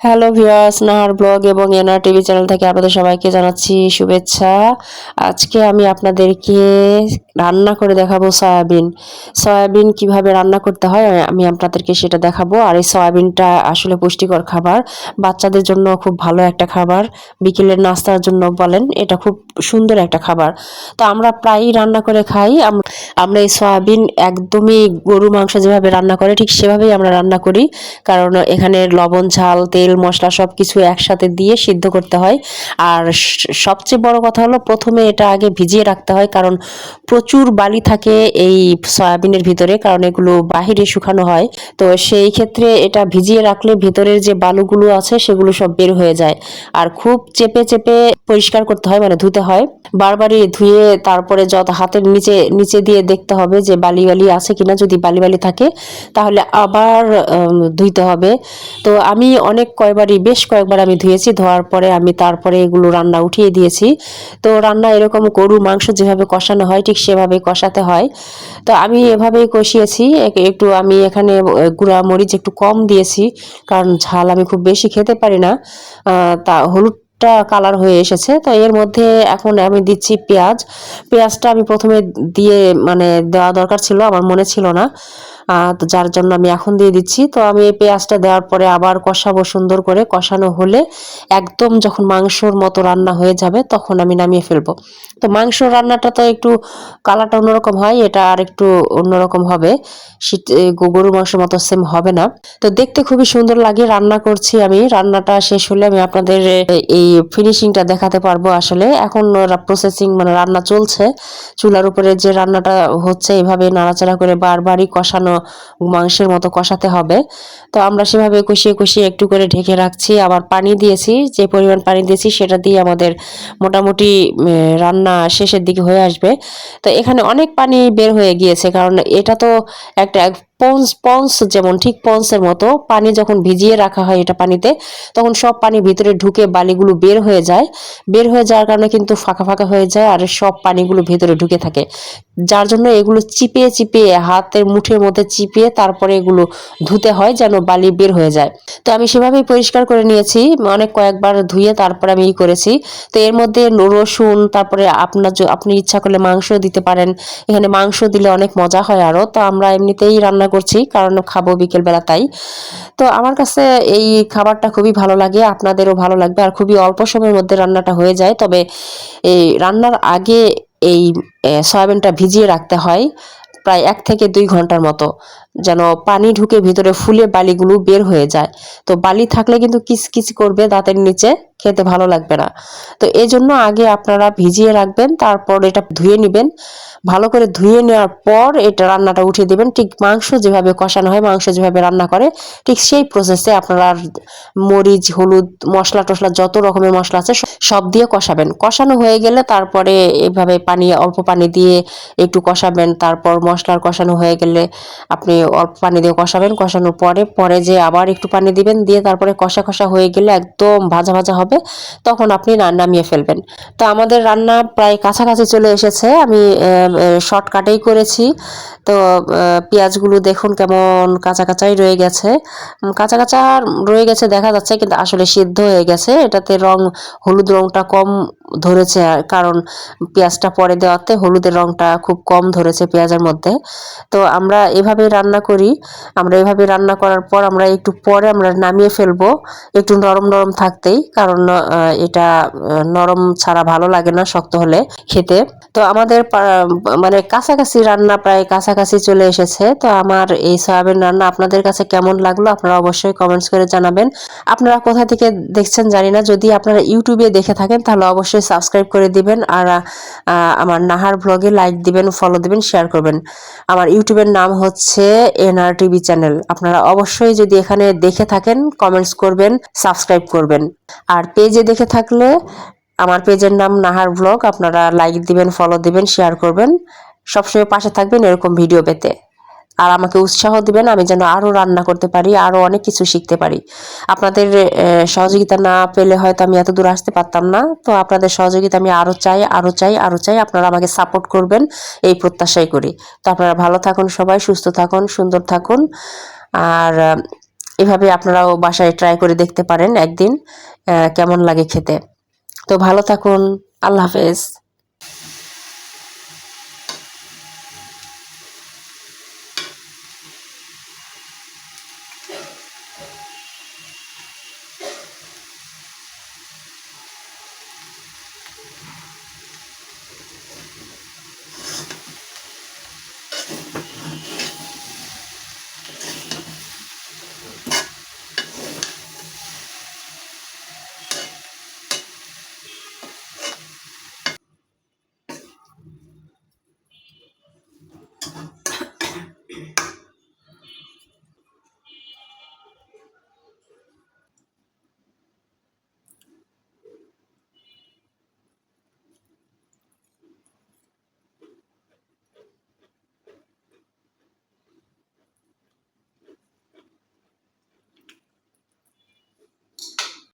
Hello viewers, Nahar blog এবং NR TV channel থেকে আপনাদের সবাইকে জানাচ্ছি শুভেচ্ছা। আজকে আমি আপনাদেরকে রান্না করে দেখাবো সয়াবিন। সয়াবিন কীভাবে রান্না করতে হয় আমি আপনাদেরকে সেটা দেখাবো। আর এই সয়াবিনটা আসলে পুষ্টিকর খাবার। বাচ্চাদের জন্য খুব ভালো একটা খাবার। বিকেলের নাস্তার জন্য বলেন, এটা খুব সুন্দর একটা খাবার। তো আমরা প্রায়ই রান্না করে খাই। আমরা এই সয়াবিন একদমই গরু মাংস যেভাবে রান্না করে, ঠিক সেভাবেই আমরা রান্না করি। কারণ এখানে লবণ, ঝাল, তেল, মশলা সব কিছু একসাথে দিয়ে সিদ্ধ করতে হয়। আর সবচেয়ে বড় কথা হলো প্রথমে এটা আগে ভিজিয়ে রাখতে হয়, কারণ প্রচুর বালি থাকে এই সয়াবিনের ভিতরে, কারণ এগুলো বাহিরে শুকানো হয়। তো সেই ক্ষেত্রে এটা ভিজিয়ে রাখলে ভিতরের যে বালুগুলো আছে সেগুলো সব বের হয়ে যায়। আর খুব চেপে চেপে পরিষ্কার করতে হয় মানে ধুতে হয়। বারবারই ধুয়ে তারপরে যত হাতের নিচে নিচে দিয়ে দেখতে হবে যে বালি বালি আছে কিনা, যদি বালি বালি থাকে, তাহলে আবার ধুইতে হবে। তো আমি অনেক কয়বারই, বেশ কয়েকবার আমি ধুয়েছি, ধোয়ার পরে আমি তারপরে এগুলো রান্না উঠিয়ে দিয়েছি। তো রান্না এরকম গরু মাংস যেভাবে কষানো হয়, ঠিক সেভাবে কষাতে হয়। তো আমি এভাবেই কষিয়েছি। একটু আমি এখানে গুঁড়া মরিচ একটু কম দিয়েছি, কারণ ঝাল আমি খুব বেশি খেতে পারি না। তা তা হলুদটা কালার হয়ে এসেছে। তো এর মধ্যে এখন আমি দিচ্ছি পেঁয়াজ। পেঁয়াজটা আমি প্রথমে দিয়ে মানে দেওয়া দরকার ছিল, আমার মনে ছিল না। তো যার জন্য আমি এখন দিয়ে দিচ্ছি। তো আমি এই পেঁয়াজটা দেওয়ার পরে আবার কষাবো সুন্দর করে। কষানো হলে একদম যখন মাংসর মতো রান্না হয়ে যাবে তখন আমি নামিয়ে ফেলব। তো মাংস রান্নাটা তো একটু কালারটা অন্যরকম হয়, এটা আর একটু অন্যরকম হবে। শীত- গরুর মাংসের মতো সেম হবে না। তো দেখতে খুবই সুন্দর লাগে, রান্না করছি আমি। রান্নাটা শেষ হলে আমি আপনাদের এই ফিনিশিংটা দেখাতে পারব আসলে। এখন প্রসেসিং মানে রান্না চলছে। চুলার উপরে যে রান্নাটা হচ্ছে, এভাবে নাড়াচাড়া করে বারবারই কষানো মাংসের মতো কষাতে হবে। তো আমরা সেভাবে কষিয়ে কষিয়ে একটু করে ঢেকে রাখছি। আবার পানি দিয়েছি, যে পরিমাণ পানি দিয়েছি সেটা দিয়ে আমাদের মোটামুটি রান্না শেষের দিকে হয়ে আসবে। তো এখানে অনেক পানি বের হয়ে গিয়েছে, কারণ এটা তো একটা পন্স পন্স যেমন, ঠিক পন্সের মতো পানি যখন ভিজিয়ে রাখা হয় এটা পানিতে, তখন সব পানি ভিতরে ঢুকে বালিগুলো বের হয়ে যায়। বের হয়ে যাওয়ার কারণে কিন্তু ফাঁকা ফাঁকা হয়ে যায় আর সব পানিগুলো ভেতরে ঢুকে থাকে। যার জন্য এগুলো চিপিয়ে চিপিয়ে, হাতের মুঠের মধ্যে চিপিয়ে তারপরে এগুলো ধুতে হয় যেন বালি বের হয়ে যায়। তো আমি সেভাবেই পরিষ্কার করে নিয়েছি, অনেক কয়েকবার ধুয়ে তারপরে আমি করেছি। তো এর মধ্যে রসুন, তারপরে আপনার আপনি ইচ্ছা করলে মাংস দিতে পারেন। এখানে মাংস দিলে অনেক মজা হয় আরও। তো আমরা এমনিতেই রান্না করছি, কারণ খাব বিকেলবেলা তাই। তো আমার কাছে এই খাবারটা খুবই ভালো লাগে, আপনাদেরও ভালো লাগবে, আর খুবই অল্প সময়ের মধ্যে রান্নাটা হয়ে যায়। তবে এই রান্নার আগে এই সয়াবিনটা ভিজিয়ে রাখতে হয়, প্রায় এক থেকে দুই ঘণ্টার মতো, যেন পানি ঢুকে ভিতরে ফুলে বালিগুলো বের হয়ে যায়। তো বালি থাকলে কিন্তু কিচকিচ করবে দাঁতের নিচে। খেতে ভালো লাগবে না। তো এই জন্য আগে আপনারা ভিজিয়ে রাখবেন, তারপর এটা ধুয়ে নেবেন। ভালো করে ধুয়ে নেওয়ার পর এটা রান্নাটা উঠিয়ে দেবেন। ঠিক মাংস যেভাবে কষানো হয়, মাংস যেভাবে রান্না করে, ঠিক সেই প্রসেসে আপনারা মরিচ, হলুদ, মশলা টশলা যত রকমের মশলা আছে সব- সব দিয়ে কষাবেন। কষানো হয়ে গেলে তারপরে এভাবে পানি, অল্প পানি দিয়ে একটু কষাবেন। তারপর মশলার কষানো হয়ে গেলে আপনি অল্প পানি দিয়ে কষাবেন। কষানোর পরে পরে যে আবার একটু পানি দিবেন, দিয়ে তারপরে কষা কষা হয়ে গেলে একদম ভাজা ভাজা হবে। তখন আপনি রান্না নামিয়ে ফেলবেন। তো আমাদের রান্না প্রায় কাছাকাছি চলে এসেছে। আমি শর্টকাটেই করেছি। তো পেঁয়াজগুলো দেখুন কেমন কাঁচা কাঁচাই রয়ে গেছে। কাঁচা কাঁচা রয়ে গেছে, দেখা যাচ্ছে, কিন্তু আসলে সিদ্ধ হয়ে গেছে। এটাতে রং, হলুদ রংটা কম ধরেছে কারণ পেঁয়াজটা পরে দেওয়াতে হলুদের রংটা খুব কম ধরেছে পেঁয়াজের মধ্যে। তো আমরা এভাবে রান্না করি। আমরা এভাবে রান্না করার পর আমরা একটু পরে আমরা নামিয়ে ফেলব। একটু নরম নরম থাকতেই, কারণ এটা নরম ছাড়া ভালো লাগে না শক্ত হলে খেতে। তো আমাদের মানে কাছাকাছি রান্না প্রায় কাছাকাছি চলে এসেছে। তো আমার এই সয়াবিন রান্না আপনাদের কাছে কেমন লাগল আপনারা অবশ্যই কমেন্টস করে জানাবেন। আপনারা কোথা থেকে দেখছেন জানি না। যদি আপনারা ইউটিউবে দেখে থাকেন তাহলে অবশ্যই সাবস্ক্রাইব করে দিবেন আর আমার নাহার ব্লগে লাইক দিবেন ফলো দিবেন শেয়ার করবেন। আমার ইউটিউবের নাম হচ্ছে এনআর টিভি চ্যানেল আপনারা অবশ্যই যদি এখানে দেখে থাকেন কমেন্টস করবেন সাবস্ক্রাইব করবেন। আর পেজে দেখে থাকলে আমার পেজের নাম নাহার ব্লগ আপনারা লাইক দিবেন ফলো দিবেন শেয়ার করবেন। সবসময় পাশে থাকবেন এরকম ভিডিও পেতে। আর আমাকে উৎসাহ দিবেন, আমি যেন আরও রান্না করতে পারি আরও অনেক কিছু শিখতে পারি। আপনাদের সহযোগিতা না পেলে হয়তো আমি এত দূর আসতে পারতাম না। তো আপনাদের সহযোগিতা আমি আরও চাই আরও চাই আরও চাই, আপনারা আমাকে সাপোর্ট করবেন এই প্রত্যাশাই করি। তো আপনারা ভালো থাকুন সবাই, সুস্থ থাকুন, সুন্দর থাকুন। আর, এভাবে আপনারাও বাসায় ট্রাই করে দেখতে পারেন একদিন কেমন লাগে খেতে। তো ভালো থাকুন, আল্লাহ হাফেজ।